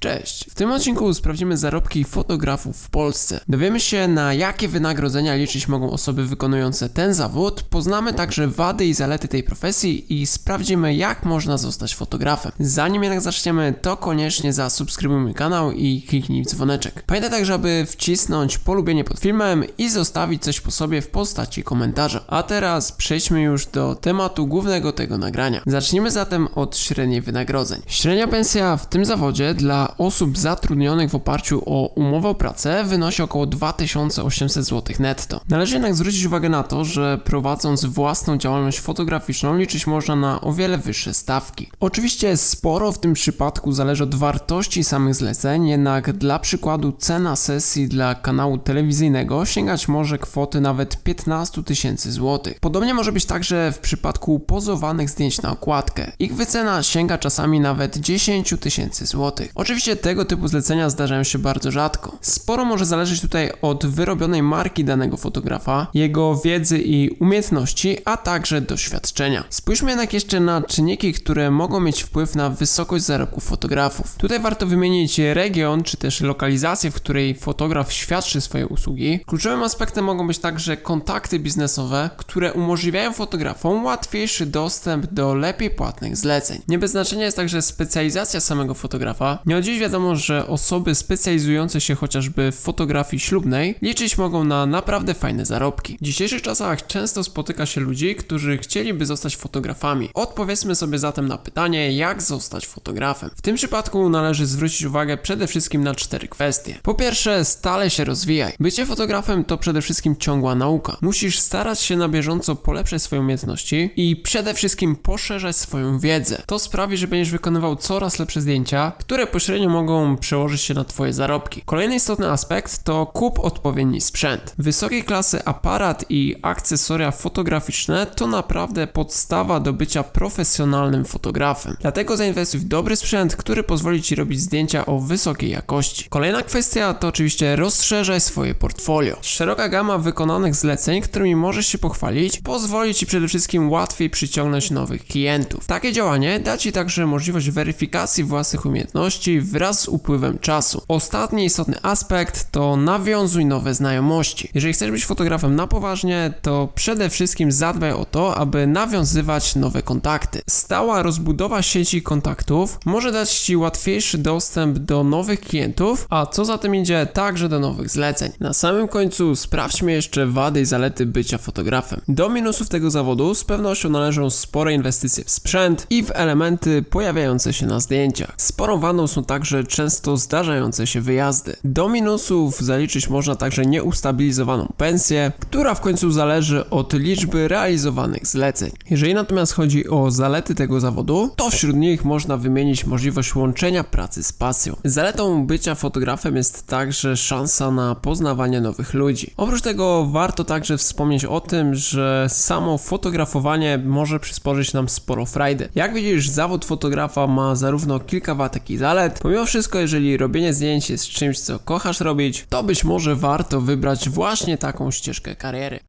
Cześć! W tym odcinku sprawdzimy zarobki fotografów w Polsce. Dowiemy się, na jakie wynagrodzenia liczyć mogą osoby wykonujące ten zawód, poznamy także wady i zalety tej profesji i sprawdzimy, jak można zostać fotografem. Zanim jednak zaczniemy, to koniecznie zasubskrybuj mój kanał i kliknij w dzwoneczek. Pamiętaj także, aby wcisnąć polubienie pod filmem i zostawić coś po sobie w postaci komentarza. A teraz przejdźmy już do tematu głównego tego nagrania. Zacznijmy zatem od średniej wynagrodzeń. Średnia pensja w tym zawodzie dla osób zatrudnionych w oparciu o umowę o pracę wynosi około 2800 zł netto. Należy jednak zwrócić uwagę na to, że prowadząc własną działalność fotograficzną liczyć można na o wiele wyższe stawki. Oczywiście sporo w tym przypadku zależy od wartości samych zleceń, jednak dla przykładu cena sesji dla kanału telewizyjnego sięgać może kwoty nawet 15 tysięcy złotych. Podobnie może być także w przypadku pozowanych zdjęć na okładkę. Ich wycena sięga czasami nawet 10 tysięcy złotych. Oczywiście tego typu zlecenia zdarzają się bardzo rzadko. Sporo może zależeć tutaj od wyrobionej marki danego fotografa, jego wiedzy i umiejętności, a także doświadczenia. Spójrzmy jednak jeszcze na czynniki, które mogą mieć wpływ na wysokość zarobków fotografów. Tutaj warto wymienić region, czy też lokalizację, w której fotograf świadczy swoje usługi. Kluczowym aspektem mogą być także kontakty biznesowe, które umożliwiają fotografom łatwiejszy dostęp do lepiej płatnych zleceń. Nie bez znaczenia jest także specjalizacja samego fotografa. Nie od dziś wiadomo, że osoby specjalizujące się chociażby w fotografii ślubnej liczyć mogą na naprawdę fajne zarobki. W dzisiejszych czasach często spotyka się ludzi, którzy chcieliby zostać fotografami. Odpowiedzmy sobie zatem na pytanie, jak zostać fotografem. W tym przypadku należy zwrócić uwagę przede wszystkim na cztery kwestie. Po pierwsze, stale się rozwijaj. Bycie fotografem to przede wszystkim ciągła nauka. Musisz starać się na bieżąco polepszać swoje umiejętności i przede wszystkim poszerzać swoją wiedzę. To sprawi, że będziesz wykonywał coraz lepsze zdjęcia, które pośrednio mogą przełożyć się na Twoje zarobki. Kolejny istotny aspekt to kup odpowiedni sprzęt. Wysokiej klasy aparat i akcesoria fotograficzne to naprawdę podstawa do bycia profesjonalnym fotografem. Dlatego zainwestuj w dobry sprzęt, który pozwoli Ci robić zdjęcia o wysokiej jakości. Kolejna kwestia to oczywiście rozszerzaj swoje portfolio. Szeroka gama wykonanych zleceń, którymi możesz się pochwalić, pozwoli Ci przede wszystkim łatwiej przyciągnąć nowych klientów. Takie działanie da Ci także możliwość weryfikacji własnych umiejętności wraz z upływem czasu. Ostatni istotny aspekt to nawiązuj nowe znajomości. Jeżeli chcesz być fotografem na poważnie, to przede wszystkim zadbaj o to, aby nawiązywać nowe kontakty. Stała rozbudowa sieci kontaktów może dać Ci łatwiejszy dostęp do nowych klientów, a co za tym idzie, także do nowych zleceń. Na samym końcu sprawdźmy jeszcze wady i zalety bycia fotografem. Do minusów tego zawodu z pewnością należą spore inwestycje w sprzęt i w elementy pojawiające się na zdjęciach. Sporą wadą są także często zdarzające się wyjazdy. Do minusów zaliczyć można także nieustabilizowaną pensję, która w końcu zależy od liczby realizowanych zleceń. Jeżeli natomiast chodzi o zalety tego zawodu, to wśród nich można wymienić możliwość łączenia pracy z pasją. Zaletą bycia fotografem jest także szansa na poznawanie nowych ludzi. Oprócz tego warto także wspomnieć o tym, że samo fotografowanie może przysporzyć nam sporo frajdy. Jak widzisz, zawód fotografa ma zarówno kilka wad, jak i zalet. Pomimo wszystko, jeżeli robienie zdjęć jest czymś, co kochasz robić, to być może warto wybrać właśnie taką ścieżkę kariery.